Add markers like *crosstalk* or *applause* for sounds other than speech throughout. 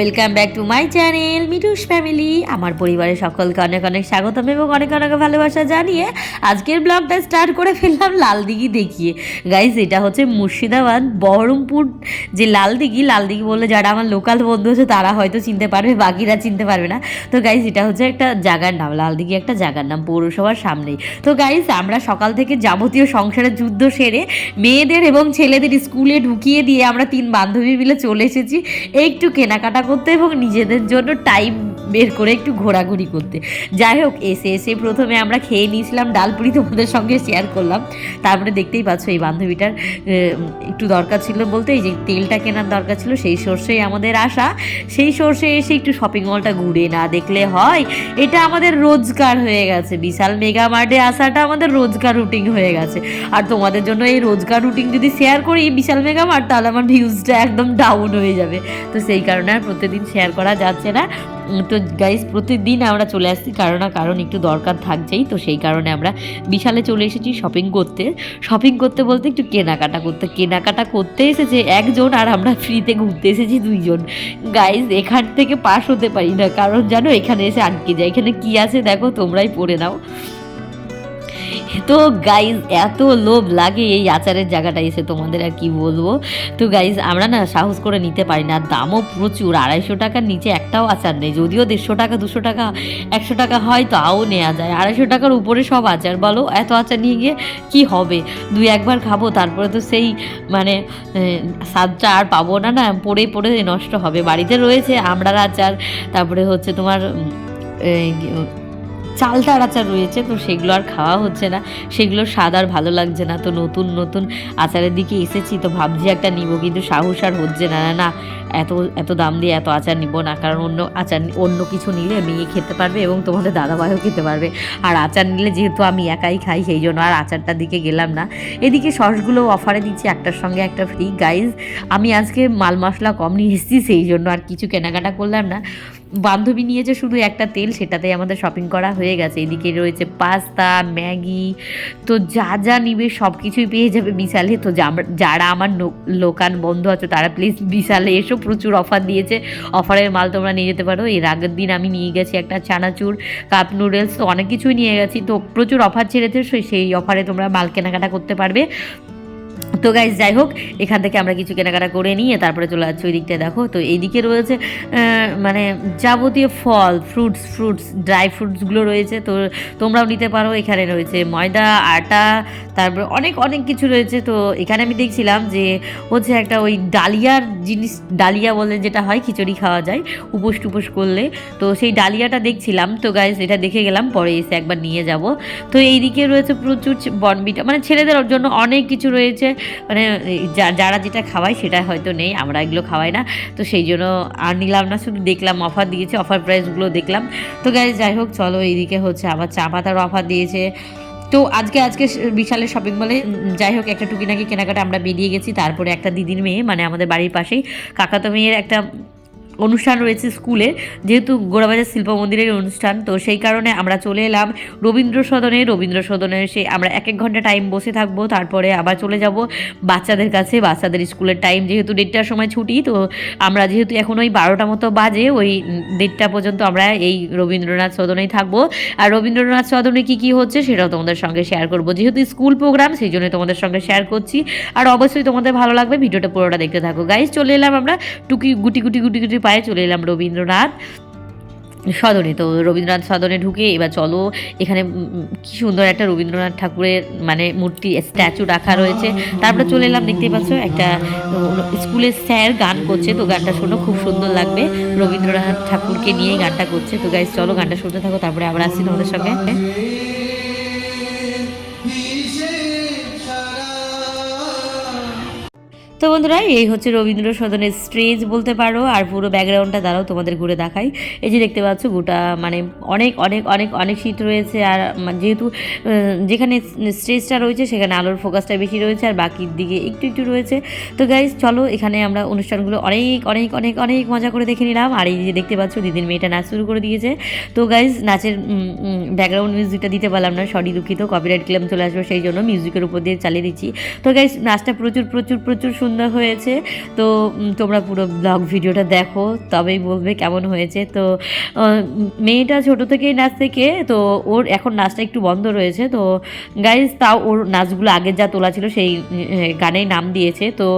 Welcome back to my channel Mitus family আমার পরিবারের সকলকে অনেক অনেক স্বাগতম এবং অনেক অনেক ভালোবাসা জানিয়ে আজকের ব্লগটা স্টার্ট করে ফেললাম লালদিঘি দেখিয়ে। গাইজ এটা হচ্ছে মুর্শিদাবাদ বহরমপুর যে লালদিঘি। লালদিঘি বললে যারা আমার লোকাল বন্ধু আছে, তারা হয়তো চিনতে পারবে, বাকিরা চিনতে পারবে না। তো গাইজ এটা হচ্ছে একটা জায়গার নাম, লালদিঘি একটা জায়গার নাম পৌরসভার সামনেই। তো গাইজ আমরা সকাল থেকে যাবতীয় সংসারের যুদ্ধ সেরে মেয়েদের এবং ছেলেদের স্কুলে ঢুকিয়ে দিয়ে আমরা তিন বান্ধবী মিলে চলে এসেছি। একটু কেনাকাটা করতে এবং নিজেদের জন্য টাইম বের করে একটু ঘোরাঘুরি করতে। যাই হোক, এসে এসে প্রথমে আমরা খেয়ে নিয়েছিলাম, ডালপুরি তোমাদের সঙ্গে শেয়ার করলাম। তারপরে দেখতেই পাচ্ছ এই বান্ধবীটার একটু দরকার ছিল বলতে, এই যে তেলটা কেনার দরকার ছিল, সেই সর্ষেই আমাদের আসা। সেই সর্ষে এসে একটু শপিং মলটা ঘুরে না দেখলে হয়, এটা আমাদের রোজগার হয়ে গেছে। বিশাল মেগা মার্টে আসাটা আমাদের রোজগার রুটিন হয়ে গেছে। আর তোমাদের জন্য এই রোজগার রুটিন যদি শেয়ার করি, বিশাল মেগা মার্ট তাহলে আমার ভিউজটা একদম ডাউন হয়ে যাবে। তো সেই কারণে আর প্রতিদিন শেয়ার করা যাচ্ছে না। তো গাইজ প্রতিদিন আমরা চলে আসছি কারণ না কারণ একটু দরকার থাকছেই। তো সেই কারণে আমরা বিশালে চলে এসেছি শপিং করতে। শপিং করতে বলতে একটু কেনাকাটা করতে। কেনাকাটা করতে এসেছে একজন আর আমরা ফ্রিতে ঘুরতে এসেছি দুইজন। গাইজ এখান থেকে পাস হতে পারি না। কারণ জানো, এখানে এসে আটকে যায়। এখানে কি আছে দেখো, তোমরাই পড়ে নাও। তো গাইজ এত লোভ লাগে এই আচারের জায়গাটা এসে তোমাদের আর কি বলব? তো গাইজ আমরা না সাহস করে নিতে পারি না, দামও প্রচুর, আড়াইশো টাকার নিচে একটাও আচার নেই, যদিও দেড়শো টাকা, দুশো টাকা, একশো টাকা হয় তাও নেওয়া যায়। আড়াইশো টাকার উপরে সব আচার বলো, এত আচার নিয়ে গিয়ে কি হবে? দুই একবার খাব, তারপরে তো সেই মানে স্বাদটা আর পাবো না না, পড়ে পড়ে নষ্ট হবে। বাড়িতে রয়েছে আমড়ার আচার, তারপরে হচ্ছে তোমার চালতার আচার রয়েছে, তো সেগুলো আর খাওয়া হচ্ছে না। সেগুলো স্বাদ আর ভালো লাগছে না, তো নতুন নতুন আচারের দিকে এসেছি, তো ভাবছি একটা নিব, কিন্তু সাহস আর হচ্ছে না না না, এত এত দাম দিয়ে এত আচার নিব না, কারণ অন্য আচার, অন্য কিছু নিলে মেয়ে খেতে পারবে এবং তোমাদের দাদাভাইও খেতে পারবে। আর আচার নিলে যেহেতু আমি একাই খাই, সেই জন্য আর আচারটার দিকে গেলাম না। এদিকে সসগুলো অফারে দিচ্ছি, একটার সঙ্গে একটা ফ্রি গাইজ আমি আজকে মাল মশলা কম নিয়ে এসেছি, সেই জন্য আর কিছু কেনাকাটা করলাম না। বান্ধবী নিয়েছে শুধু একটা তেল, সেটাতেই আমাদের শপিং করা হয়ে গেছে। এদিকে রয়েছে পাস্তা ম্যাগি, তো যা যা নিবে সব কিছুই পেয়ে যাবে বিশালে। তো যারা আমার লোকান বন্ধু আছে, তারা প্লিজ বিশালে এসো, প্রচুর অফার দিয়েছে। অফারের মাল তোমরা নিয়ে যেতে পারো। এর আগের দিন আমি নিয়ে গেছি একটা চানাচুর কাপ নুডলস তো অনেক কিছুই নিয়ে গেছি। তো প্রচুর অফার ছেড়েছে সেই অফারে তোমরা মাল কেনাকাটা করতে পারবে। তো গাইজ যাই হোক, এখান থেকে আমরা কিছু কেনাকাটা করে নিয়ে তারপরে চলে যাচ্ছি ওই দিকটা দেখো। তো এইদিকে রয়েছে মানে যাবতীয় ফল ফ্রুটস ফ্রুটস ড্রাই ফ্রুটসগুলো রয়েছে। তো তোমরাও নিতে পারো। এখানে রয়েছে ময়দা, আটা, তারপর অনেক অনেক কিছু রয়েছে। তো এখানে আমি দেখছিলাম যে হচ্ছে একটা ওই ডালিয়ার জিনিস, ডালিয়া বলে যেটা হয়, খিচুড়ি খাওয়া যায়, উপোস টুপোস করলে। তো সেই ডালিয়াটা দেখছিলাম। তো গাইজ এটা দেখে গেলাম, পরে এসে একবার নিয়ে যাব। তো এইদিকে রয়েছে প্রচুর বনবিটা মানে ছেলেদের জন্য অনেক কিছু রয়েছে। মানে যারা যেটা খাওয়ায় সেটা হয়তো নেই, আমরা এগুলো খাওয়াই না। তো সেই জন্য আর নিলাম না, শুধু দেখলাম অফার দিয়েছে অফার প্রাইসগুলো দেখলাম। তো গাইজ যাই হোক, চলো এইদিকে হচ্ছে আবার চা পাতার অফার দিয়েছে। তো আজকে আজকে বিশালের শপিং মলে যাই হোক, একটা টুকি নাকি কেনাকাটা আমরা বেরিয়ে গেছি। তারপরে একটা দিদির মেয়ে মানে আমাদের বাড়ির পাশেই, কাকাতো মেয়ের একটা অনুষ্ঠান রয়েছে স্কুলে, যেহেতু গোড়াবাজার শিল্প মন্দিরের অনুষ্ঠান, তো সেই কারণে আমরা চলে এলাম রবীন্দ্র সদনে। রবীন্দ্র সদনে সে আমরা এক এক ঘণ্টা টাইম বসে থাকব, তারপরে আবার চলে যাব বাচ্চাদের কাছে, বাচ্চাদের স্কুলের টাইম যেহেতু দেড়টার সময় ছুটি, তো আমরা যেহেতু এখন ওই বারোটা মতো বাজে, ওই দেড়টা পর্যন্ত আমরা এই রবীন্দ্রনাথ সদনেই থাকব। আর রবীন্দ্রনাথ সদনে কি কি হচ্ছে সেটাও তোমাদের সঙ্গে শেয়ার করব। যেহেতু স্কুল প্রোগ্রাম সেই জন্য তোমাদের সঙ্গে শেয়ার করছি। আর অবশ্যই তোমাদের ভালো লাগবে, ভিডিওটা পুরোটা দেখতে থাকো। গাইজ চলে এলাম আমরা টুকি গুটি গুটি গুটি গুটি পায়ে চলে এলাম রবীন্দ্রনাথ সদনে। তো রবীন্দ্রনাথ সদনে ঢুকে এবার চলো, এখানে কি সুন্দর একটা রবীন্দ্রনাথ ঠাকুরের মানে মূর্তি স্ট্যাচু রাখা রয়েছে। তারপরে চলে এলাম দেখতে পাচ্ছ, একটা স্কুলের স্যার গান করছে। তো গানটা শোনো, খুব সুন্দর লাগবে। রবীন্দ্রনাথ ঠাকুরকে নিয়েই গানটা করছে। তো গাইজ চলো গানটা শুনতে থাকো, তারপরে আবার আসছি তোমাদের সঙ্গে। তো বন্ধুরা, এই হচ্ছে রবীন্দ্র সদনের স্টেজ বলতে পারো, আর পুরো ব্যাকগ্রাউন্ডটা দ্বারাও তোমাদের ঘুরে দেখাই। এই যে দেখতে পাচ্ছ, গোটা মানে অনেক অনেক অনেক অনেক সিট রয়েছে, আর যেহেতু যেখানে স্টেজটা রয়েছে, সেখানে আলোর ফোকাসটা বেশি রয়েছে, আর বাকির দিকে একটু একটু রয়েছে। তো গাইজ চলো, এখানে আমরা অনুষ্ঠানগুলো অনেক অনেক অনেক অনেক মজা করে দেখে নিলাম। আর এই যে দেখতে পাচ্ছ, দিদির মেয়েটা নাচ শুরু করে দিয়েছে। তো গাইজ নাচের ব্যাকগ্রাউন্ড মিউজিকটা দিতে পারলাম না সরি দুঃখিত কপিরাইট ক্লেম চলে আসবে, সেই জন্য মিউজিকের উপর দিয়ে চালিয়ে দিচ্ছি। তো গাইজ নাচটা প্রচুর প্রচুর প্রচুর সুন্দর হয়েছে। তো তোমরা পুরো ব্লগ ভিডিওটা দেখো, তবেই বলবে কেমন হয়েছে। তো মেয়েটা ছোট থেকেই নাচ থেকে তো ওর এখন নাচটা একটু বন্ধ রয়েছে। তো গাইজ তাও ওর নাচগুলো আগে যা তোলা ছিল সেই গানেই নাম দিয়েছে। তো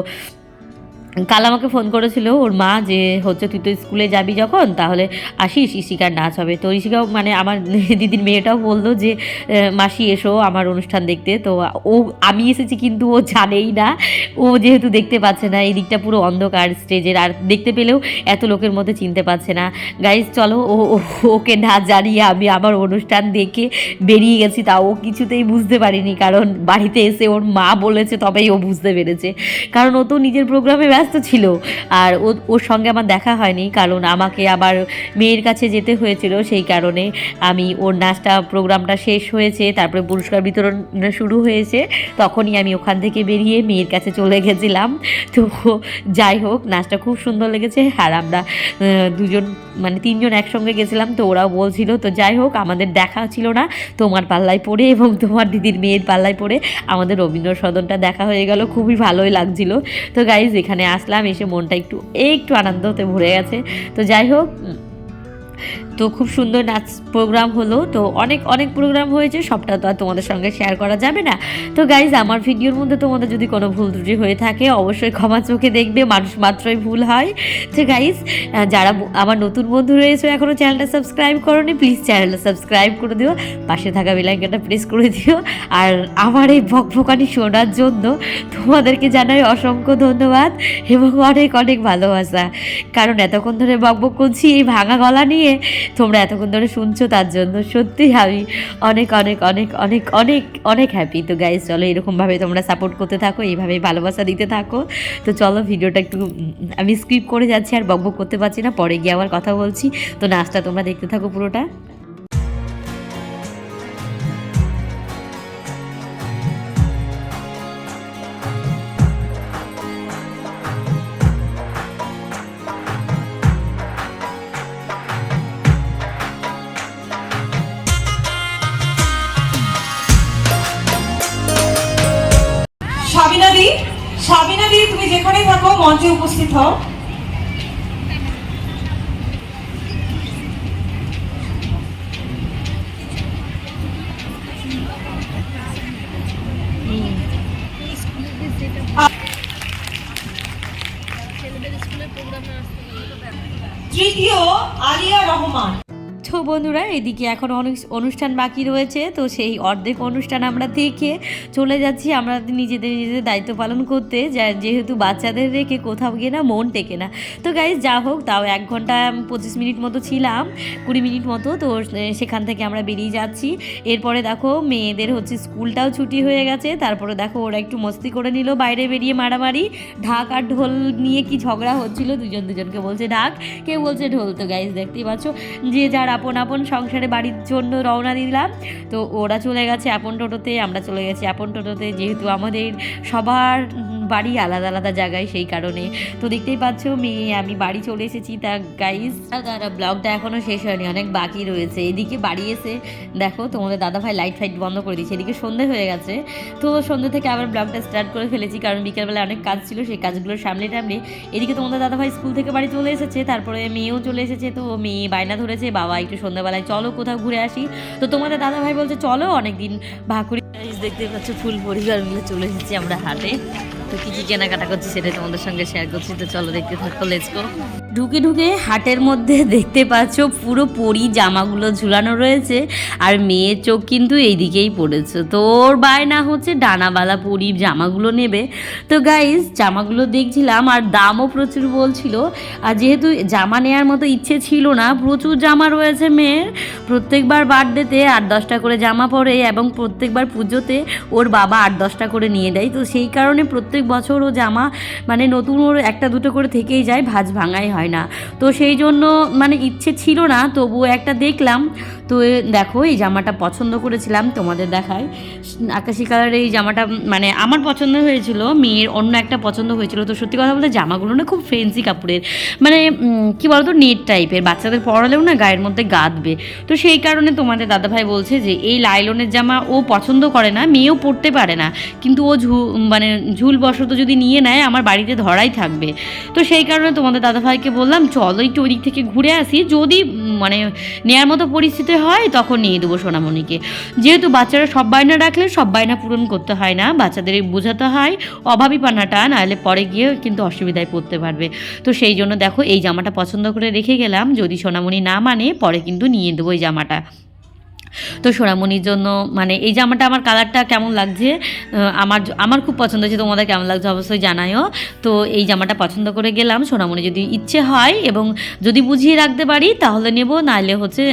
কাল আমাকে ফোন করেছিল ওর মা যে, হচ্ছে তুই তো স্কুলে যাবি যখন, তাহলে আসিস, ইশিকার নাচ হবে। তো ইশিকাও মানে আমার *laughs* দিদির মেয়েটাও বলল যে মাসি এসো আমার অনুষ্ঠান দেখতে। তো ও, আমি এসেছি কিন্তু ও জানেই না। ও যেহেতু দেখতে পাচ্ছে না, এই দিকটা পুরো অন্ধকার স্টেজের, আর দেখতে পেলেও এত লোকের মধ্যে চিনতে পারছে না। গাইজ চলো, ও ওকে না জানিয়ে আমি আমার অনুষ্ঠান দেখে বেরিয়ে গেছি তাও ও কিছুতেই বুঝতে পারিনি। কারণ বাড়িতে এসে ওর মা বলেছে, তবেই ও বুঝতে পেরেছে। কারণ ও তো নিজের প্রোগ্রামে ব্যস্ত ছিল। আর ওর সঙ্গে আমার দেখা হয়নি, কারণ আমাকে আবার মেয়ের কাছে যেতে হয়েছিল, সেই কারণে আমি ওর নাচটা, প্রোগ্রামটা শেষ হয়েছে, তারপরে পুরস্কার বিতরণ শুরু হয়েছে, তখনই আমি ওখান থেকে বেরিয়ে মেয়ের কাছে চলে গেছিলাম। তো যাই হোক, নাচটা খুব সুন্দর লেগেছে, আর আমরা দুজন মানে তিনজন একসঙ্গে গেছিলাম, তো ওরাও বলছিল, তো যাই হোক, আমাদের দেখা ছিল না, তোমার পাল্লায় পড়ে এবং তোমার দিদির মেয়ের পাল্লায় পড়ে, আমাদের রবীন্দ্র সদনটা দেখা হয়ে গেল, খুবই ভালোই লাগছিল। তো গাইজ এখানে আসলাম এসে মনটা একটু একটু আনন্দতে ভরে গেছে। তো যাই হোক তো খুব সুন্দর নাচ প্রোগ্রাম হলো। তো অনেক অনেক প্রোগ্রাম হয়েছে, সবটা তো আর তোমাদের সঙ্গে শেয়ার করা যাবে না। তো গাইজ আমার ভিডিওর মধ্যে তোমাদের যদি কোনো ভুল ত্রুটি হয়ে থাকে, অবশ্যই ক্ষমা চোখে দেখবে, মানুষ মাত্রই ভুল হয়। তো গাইজ যারা আমার নতুন বন্ধু রয়েছে এখনও চ্যানেলটা সাবস্ক্রাইব করোনি প্লিজ চ্যানেলটা সাবস্ক্রাইব করে দিও। পাশে থাকা বেলাইকানটা প্রেস করে দিও। আর আমার এই ভকভকানি শোনার জন্য তোমাদেরকে জানাই অসংখ্য ধন্যবাদ এবং অনেক অনেক ভালোবাসা। কারণ এতক্ষণ ধরে বকবক করছি এই ভাঙা গলা নিয়ে তোমরা এতক্ষণ ধরে শুনছো, তার জন্য সত্যি আমি অনেক অনেক অনেক অনেক অনেক অনেক হ্যাপি তো গাইজ চলো এরকমভাবে তোমরা সাপোর্ট করতে থাকো এইভাবে ভালোবাসা দিতে থাকো। তো চলো ভিডিওটা একটু আমি স্কিপ করে যাচ্ছি আর বকবক করতে পারছি না, পরে গিয়ে আবার কথা বলছি। তো নাচটা তোমরা দেখতে থাকো পুরোটা। উপস্থিত হও। বন্ধুরা, এদিকে এখন অনেক অনুষ্ঠান বাকি রয়েছে, তো সেই অর্ধেক অনুষ্ঠান আমরা দেখে চলে যাচ্ছি। আমরা নিজেদের নিজেদের দায়িত্ব পালন করতে যেহেতু বাচ্চাদের রেখে কোথাও গিয়ে না মন টেকে না। তো গাইজ যা হোক, তাও এক ঘণ্টা পঁচিশ মিনিট মতো ছিলাম, কুড়ি মিনিট মতো, তো সেখান থেকে আমরা বেরিয়ে যাচ্ছি। এরপরে দেখো, মেয়েদের হচ্ছে স্কুলটাও ছুটি হয়ে গেছে, তারপরে দেখো ওরা একটু মস্তি করে নিল বাইরে বেরিয়ে মারামারি। ঢাক আর ঢোল নিয়ে কি ঝগড়া হচ্ছিল, দুজন দুজনকে বলছে, ঢাক। কেউ বলছে, ঢোল তো গাইজ দেখতেই পাচ্ছ। যে যার আপন আপন সংসারে বাড়ির জন্য রওনা দিলাম। তো ওরা চলে গেছে আপন টোটোতে, আমরা চলে গেছি আপন টোটোতে। যেহেতু আমাদের সবার বাড়ি আলাদা আলাদা জায়গায় সেই কারণে। তো দেখতেই পাচ্ছ মেয়ে, আমি বাড়ি চলে এসেছি তা গাইজ দাদা ব্লগটা এখনও শেষ হয়নি, অনেক বাকি রয়েছে। এদিকে বাড়ি এসে দেখো, তোমাদের দাদা ভাই লাইট ফাইট বন্ধ করে দিয়েছে। এদিকে সন্ধে হয়ে গেছে। তো সন্ধে থেকে আবার ব্লগটা স্টার্ট করে ফেলেছি, কারণ বিকেলবেলা অনেক কাজ ছিল, সেই কাজগুলো সামলে টামলে। এদিকে তোমাদের দাদা ভাই স্কুল থেকে বাড়ি চলে এসেছে, তারপরে মেয়েও চলে এসেছে, তো মেয়ে বায়না ধরেছে, বাবা একটু সন্ধ্যাবেলায় চলো কোথাও ঘুরে আসি। তো তোমাদের দাদা ভাই বলছে, চলো অনেকদিন ভাকুরি দেখতে পাচ্ছ ফুল পরিবার মিলে চলে এসেছি আমরা হাটে। তো কী কী কেনাকাটা করছি সেটা তোমাদের সঙ্গে শেয়ার করছি। তো চলো দেখতে থাকো লেচকো ঢুকে ঢুকে হাটের মধ্যে *laughs* দেখতে পাচ্ছ পুরো পরি, জামাগুলো ঝুলানো রয়েছে আর মেয়ের চোখ কিন্তু এইদিকেই পড়েছে। তো ওর বায়না হচ্ছে ডানাবালা পরি, জামাগুলো নেবে। তো গাইজ জামাগুলো দেখছিলাম আর দামও প্রচুর বলছিল। আর যেহেতু জামা নেওয়ার মতো ইচ্ছে ছিল না, প্রচুর জামা রয়েছে মেয়ের। প্রত্যেকবার বার্থডেতে আট দশটা করে জামা পরে এবং প্রত্যেকবার পুজোতে ওর বাবা আট দশটা করে নিয়ে দেয়। তো সেই কারণে প্রত্যেক বছর ও জামা মানে নতুন ওর একটা দুটো করে থেকেই যায়, ভাজ ভাঙাই হয়। হয় না। তো সেই জন্য মানে ইচ্ছে ছিল না, তবুও একটা দেখলাম। তো দেখো এই জামাটা পছন্দ করেছিলাম তোমাদের দেখায়। আকাশি কালারের এই জামাটা মানে আমার পছন্দ হয়েছিল, মেয়ের অন্য একটা পছন্দ হয়েছিল। তো সত্যি কথা বলতে জামাগুলো না খুব ফেন্সি কাপড়ের। মানে কি বলতো, নেট টাইপের বাচ্চাদের পরালেও না গায়ের মধ্যে গাঁদবে। তো সেই কারণে তোমাদের দাদাভাই বলছে যে, এই লাইলনের জামা ও পছন্দ করে না, মেয়েও পরতে পারে না। কিন্তু ও ঝু মানে ঝুলবশত যদি নিয়ে নেয়, আমার বাড়িতে ধরাই থাকবে। তো সেই কারণে তোমাদের দাদাভাইকে বললাম, চলো একটু ওই দিক থেকে ঘুরে আসি। যদি মানে নেয়ার মতো পরিস্থিতি হয়, তখন নিয়ে দেবো সোনামণিকে। যেহেতু বাচ্চারা সব বায়না রাখলে, সব বায়না পূরণ করতে হয় না। বাচ্চাদের বোঝাতে হয়, অভাবী পানাটা, নাহলে পরে গিয়ে কিন্তু অসুবিধায় পড়তে পারবে। তো সেই জন্য দেখো, এই জামাটা পছন্দ করে রেখে গেলাম। যদি সোনামণি না মানে পরে কিন্তু নিয়ে দেবো এই জামাটা। তো সোনামণির জন্য মানে এই জামাটা আমার কালারটা কেমন লাগছে আমার আমার খুব পছন্দ হয়েছে, তোমাদের কেমন লাগছে অবশ্যই জানাইও তো এই জামাটা পছন্দ করে গেলাম, সোনামণি যদি ইচ্ছে হয় এবং যদি বুঝিয়ে রাখতে পারি তাহলে নেব নাহলে হচ্ছে,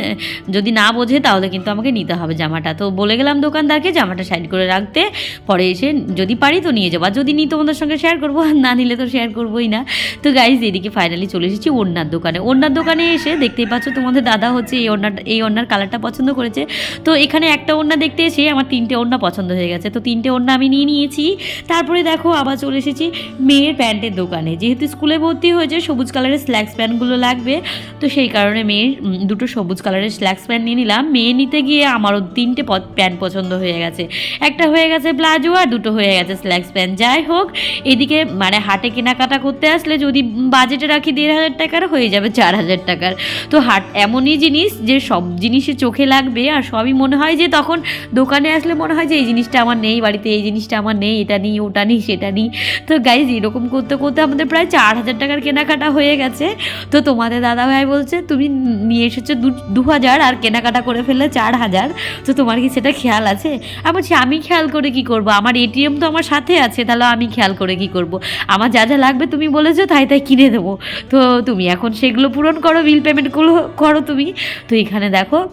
যদি না বোঝে তাহলে কিন্তু আমাকে নিতে হবে জামাটা। তো বলে গেলাম দোকানদারকে জামাটা সাইড করে রাখতে, পরে এসে যদি পারি তো নিয়ে যাব। আর যদি নিই তোমাদের সঙ্গে শেয়ার করব আর *laughs* না নিলে তো শেয়ার করবোই না। তো গাইজ এদিকে ফাইনালি চলে এসেছি ওড়নার দোকানে। ওড়নার দোকানে এসে দেখতেই পাচ্ছ তোমাদের দাদা হচ্ছে এই ওড়নাটা, এই ওড়নার কালারটা পছন্দ করেছে। তো এখানে একটা ওড়না দেখতে এসে আমার তিনটে ওড়না পছন্দ হয়ে গেছে। তো তিনটে ওড়না আমি নিয়ে নিয়েছি। তারপরে দেখো আবার চলে এসেছি মেয়ের প্যান্টের দোকানে। যেহেতু স্কুলে ভর্তি হয়েছে, সবুজ কালারের স্ল্যাক্স প্যান্টগুলো লাগবে। তো সেই কারণে মেয়ের দুটো সবুজ কালারের স্ল্যাক্স প্যান্ট নিয়ে নিলাম। মেয়ে নিতে গিয়ে আমারও তিনটে প্যান্ট পছন্দ হয়ে গেছে। একটা হয়ে গেছে প্লাজো আর দুটো হয়ে গেছে স্ল্যাক্স প্যান্ট। যাই হোক, এদিকে মানে হাটে কেনাকাটা করতে আসলে যদি বাজেটে রাখি দেড় হাজার টাকার, হয়ে যাবে চার হাজার টাকার। তো হাট এমনই জিনিস যে সব জিনিসে চোখে লাগবে আর সবই মনে হয় যে তখন দোকানে আসলে মনে হয় যে এই জিনিসটা আমার নেই, বাড়িতে এই জিনিসটা আমার নেই, এটা নিই, ওটা নিই, সেটা নিই। তো গাইজ এরকম করতে করতে আমাদের প্রায় চার হাজার টাকার কেনাকাটা হয়ে গেছে। তো তোমাদের দাদাভাই বলছে, তুমি নিয়ে এসেছ দু- হাজার আর কেনাকাটা করে ফেললে চার হাজার। তো তোমার কি সেটা খেয়াল আছে? আমি বলছি, আমি খেয়াল করে কি করব? আমার এটিএম তো আমার সাথে আছে, তাহলে আমি খেয়াল করে কি করব? আমার যা যা লাগবে তুমি বলেছ, তাই তাই কিনে দেবো। তো তুমি এখন সেগুলো পূরণ করো বিল পেমেন্টগুলো করো তুমি। তো এখানে দেখো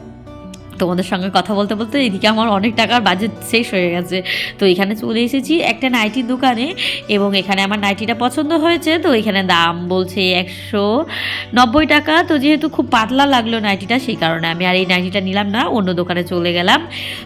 তোমাদের সঙ্গে কথা বলতে বলতে এদিকে আমার অনেক টাকার বাজেট শেষ হয়ে গেছে। তো এখানে চলে এসেছি একটা নাইটির দোকানে এবং এখানে আমার নাইটিটা পছন্দ হয়েছে, তো এখানে দাম বলছে একশো নব্বই টাকা। তো যেহেতু খুব পাতলা লাগল নাইটিটা, সেই কারণে আমি আর এই নাইটিটা নিলাম না, অন্য দোকানে চলে গেলাম।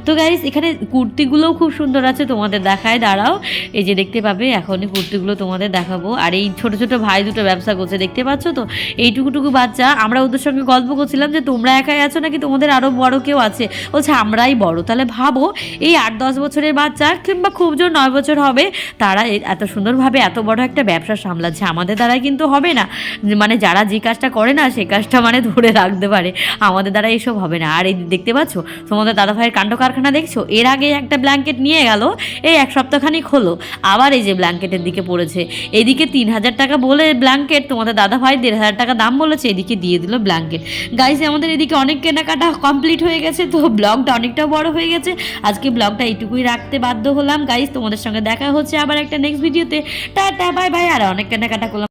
তো গাইস এখানে কুর্তিগুলোও খুব সুন্দর আছে, তোমাদের দেখায়, দাঁড়াও। এই যে দেখতে পাবে, এখনই কুর্তিগুলো তোমাদের দেখাবো। আর এই ছোট ছোট ভাই দুটো ব্যবসা করছে, দেখতে পাচ্ছ তো? এইটুকুটুকু বাচ্চা, আমরা ওদের সঙ্গে গল্প করছিলাম যে তোমরা একাই আছো নাকি তোমাদের আরও বড় কেউ আছে। বলছে, আমরাই বড়। তাহলে ভাবো, এই আট দশ বছরের বাচ্চা কিংবা খুব জোর নয় বছর হবে, তারা এত সুন্দরভাবে এত বড় একটা ব্যবসা সামলাচ্ছে। আমাদের দ্বারা কিন্তু হবে না। মানে যারা যে কাজটা করে না, সে কাজটা মানে ধরে রাখতে পারে। আমাদের দ্বারা এসব হবে না। আর এই দেখতে পাচ্ছ, তোমাদের দাদা ভাইয়ের কাণ্ড কারখানা দেখছ? এর আগে একটা ব্ল্যাঙ্কেট নিয়ে গেল, এই এক সপ্তাহখানিক হলো। আবার এই যে ব্ল্যাঙ্কেটের দিকে পড়েছে। এদিকে তিন হাজার টাকা বলে ব্ল্যাঙ্কেট, তোমাদের দাদা ভাই দেড় হাজার টাকা দাম বলেছে, এদিকে দিয়ে দিল ব্ল্যাঙ্কেট। গাইস, আমাদের এদিকে অনেক কেনাকাটা কমপ্লিট হয়ে গেছে। তো ব্লগটা অনেকটা বড় হয়ে গেছে। আজকে ব্লগটা এইটুকুই রাখতে বাধ্য হলাম। গাইজ তোমাদের সঙ্গে দেখা হচ্ছে আবার একটা নেক্সট ভিডিওতে টা বাই বাই আর অনেক কেনাকাটা করলাম।